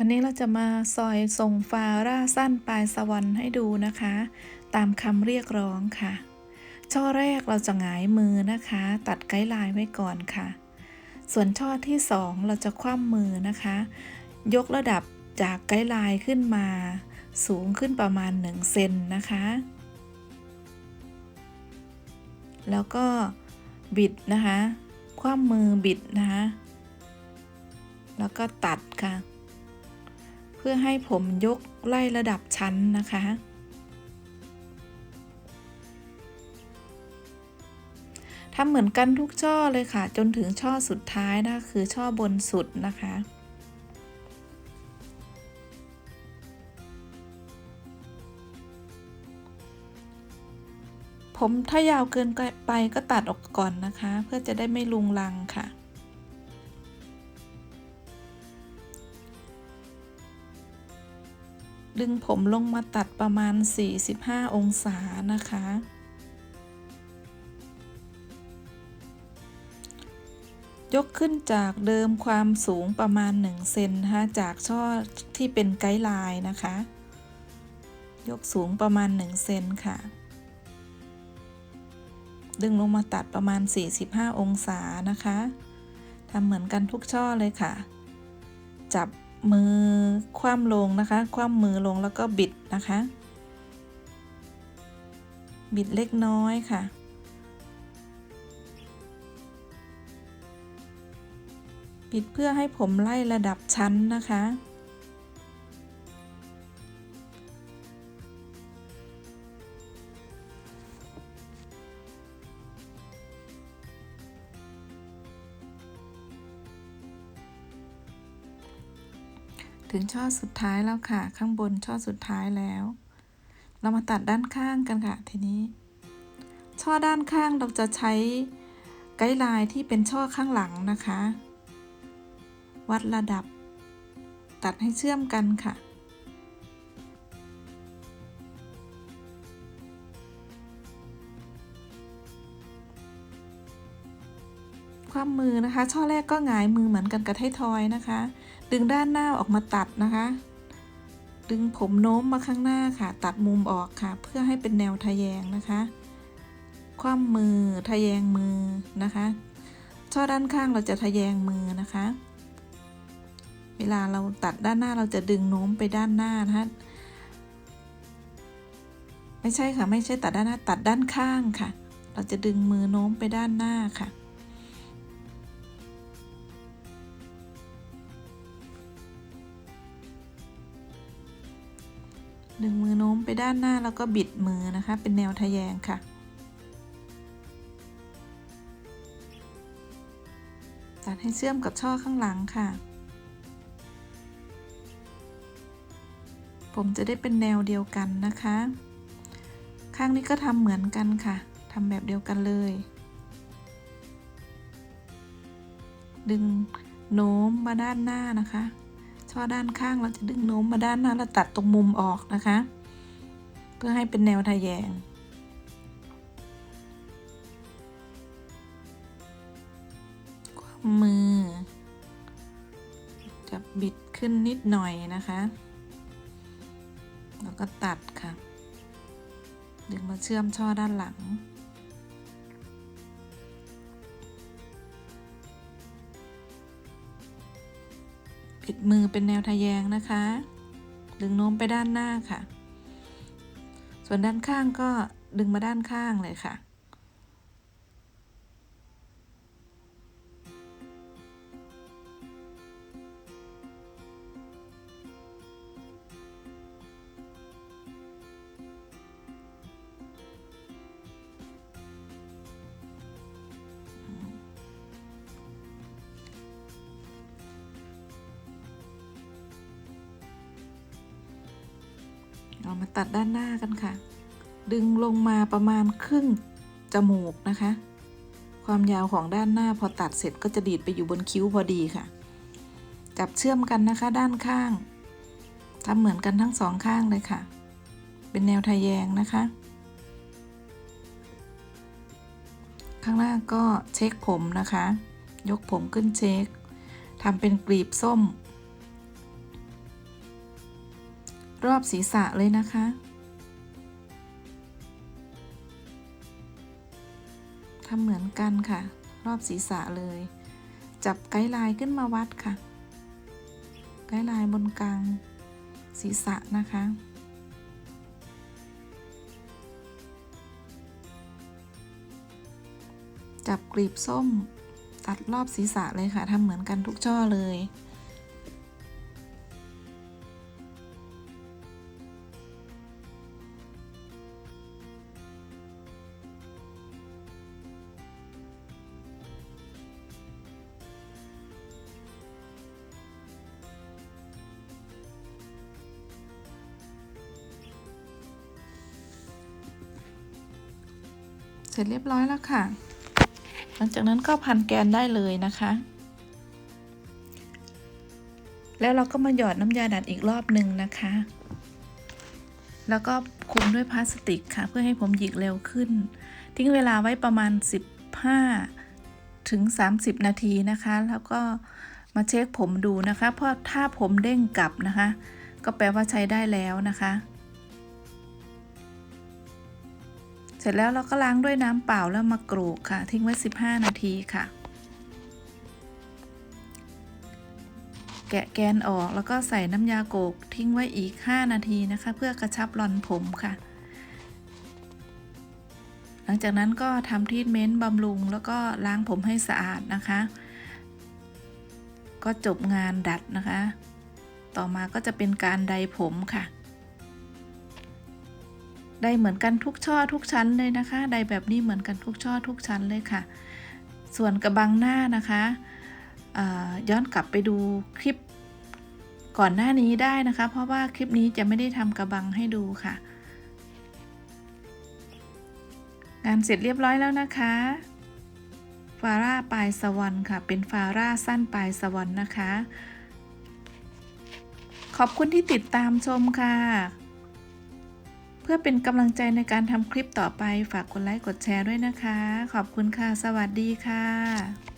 วันนี้เราจะมาซอยทรงฟาร่าสั้นปลายสวรรค์ให้ดูนะคะ ตามคำเรียกร้องค่ะ ช่อแรกเราจะหงายมือนะคะ ตัดไกด์ไลน์ไว้ก่อนค่ะ ส่วนช่อที่สองเราจะคว่ำมือนะคะ ยกระดับจากไกด์ไลน์ขึ้นมา สูงขึ้นประมาณ 1 เซนนะคะ แล้วก็บิดนะคะ คว่ำมือบิดนะคะ แล้วก็ตัดค่ะ เพื่อให้ผมยกไล่ระดับชั้นนะคะ ทำเหมือนกันทุกช่อเลยค่ะ จนถึงช่อสุดท้ายนะคือช่อบนสุดนะคะผมถ้ายาวเกินไปก็ตัดออกก่อนนะคะ เพื่อจะได้ไม่ลุงลังค่ะ ดึงผมลงมาตัดประมาณ 45 องศานะคะ ยกขึ้นจากเดิมความสูงประมาณ 1 เซนนะคะจากช่อที่เป็นไกด์ไลน์นะคะ ยกสูงประมาณ 1 เซนค่ะ ดึงลงมาตัดประมาณ 45 องศานะคะทำเหมือนกันทุกช่อเลยค่ะ จับ มือคว่ำลงนะคะ คว่ำมือลงแล้วก็บิดนะคะ บิดเล็กน้อยค่ะ บิดเพื่อให้ผมไล่ระดับชั้นนะคะ ถึงช่อสุดท้ายแล้วค่ะ ข้างบนช่อสุดท้ายแล้ว เรามาตัดด้านข้างกันค่ะทีนี้ ช่อด้านข้างเราจะใช้ไกด์ไลน์ที่เป็นช่อข้างหลังนะคะ วัดระดับ ตัดให้เชื่อมกันค่ะความมือนะคะ ช่อแรกก็หงายมือเหมือนกันกับไททอยนะคะ ดึงด้านหน้าออกมาตัดนะคะ ดึงผมโน้มมาข้างหน้าค่ะ ตัดมุมออกค่ะ เพื่อให้เป็นแนวทะแยงนะคะ คว่ำมือทะแยงมือนะคะช่อด้านข้างเราจะทะแยงมือนะคะ เวลาเราตัดด้านหน้าเราจะดึงโน้มไปด้านหน้านะคะไม่ใช่ค่ะไม่ใช่ตัดด้านหน้าตัดด้านข้างค่ะ เราจะดึงมือโน้มไปด้านหน้าค่ะ ดึงมือโน้มไปด้านหน้าแล้วก็บิดมือนะคะ เป็นแนวทะแยงค่ะ ตัดให้เชื่อมกับช่อข้างหลังค่ะ ผมจะได้เป็นแนวเดียวกันนะคะ ข้างนี้ก็ทำเหมือนกันค่ะทำแบบเดียวกันเลย ดึงโน้มมาด้านหน้านะคะ ช่อด้านข้างเราจะดึงโน้มมาด้านหน้าแล้วตัดตรงมุมออกนะคะ เพื่อให้เป็นแนวทะแยงความมือ จะบิดขึ้นนิดหน่อยนะคะ แล้วก็ตัดค่ะ ดึงมาเชื่อมช่อด้านหลัง ปิดมือเป็นแนวทะแยงนะคะ ดึงโน้มไปด้านหน้าค่ะ ส่วนด้านข้างก็ดึงมาด้านข้างเลยค่ะ เรามาตัดด้านหน้ากันค่ะ ดึงลงมาประมาณครึ่งจมูกนะคะ ความยาวของด้านหน้าพอตัดเสร็จก็จะดีดไปอยู่บนคิ้วพอดีค่ะ จับเชื่อมกันนะคะด้านข้างทำเหมือนกันทั้งสองข้างเลยค่ะ เป็นแนวทะแยงนะคะ ข้างหน้าก็เช็คผมนะคะ ยกผมขึ้นเช็คทำเป็นกลีบส้ม รอบศีรษะเลยนะคะ ทำเหมือนกันค่ะ รอบศีรษะเลย จับไกด์ไลน์ขึ้นมาวัดค่ะ ไกด์ไลน์บนกลางศีรษะนะคะจับกลีบส้มตัดรอบศีรษะเลยค่ะทำเหมือนกันทุกช่อเลย ร็จเรียบร้อยแล้วค่ะ หลังจากนั้นก็พันแกนได้เลยนะคะ แล้วเราก็มาหยอดน้ำยาดัดอีกรอบหนึ่งนะคะ แล้วก็คลุมด้วยพลาสติกค่ะ เพื่อให้ผมหยิกเร็วขึ้น ทิ้งเวลาไว้ประมาณ 15 ถึง 30 นาทีนะคะ แล้วก็มาเช็คผมดูนะคะ เพราะถ้าผมเด้งกลับนะคะ ก็แปลว่าใช้ได้แล้วนะคะ เสร็จแล้วเราก็ล้างด้วยน้ำเปล่าแล้วมากรูกค่ะ ทิ้งไว้ 15 นาทีค่ะ แกะแกนออกแล้วก็ใส่น้ำยาโกกทิ้งไว้อีก 5 นาทีนะคะ เพื่อกระชับรอนผมค่ะ หลังจากนั้นก็ทำทรีทเมนต์บำรุง แล้วก็ล้างผมให้สะอาดนะคะ ก็จบงานดัดนะคะ ต่อมาก็จะเป็นการไดผมค่ะ ได้เหมือนกันทุกช่อทุกชั้นเลยนะคะได้แบบนี้เหมือนกันทุกช่อทุกชั้นเลยค่ะ ส่วนกระบังหน้านะคะย้อนกลับไปดูคลิปก่อนหน้านี้ได้นะคะ เพราะว่าคลิปนี้จะไม่ได้ทำกระบังให้ดูค่ะ งานเสร็จเรียบร้อยแล้วนะคะฟาร่าปลายสวรรค์ค่ะ เป็นฟาร่าสั้นปลายสวรรค์นะคะ ขอบคุณที่ติดตามชมค่ะ พื่อเป็นกำลังใจในการทำคลิปต่อไป ฝากกดไลค์กดแชร์ด้วยนะคะ ขอบคุณค่ะ สวัสดีค่ะ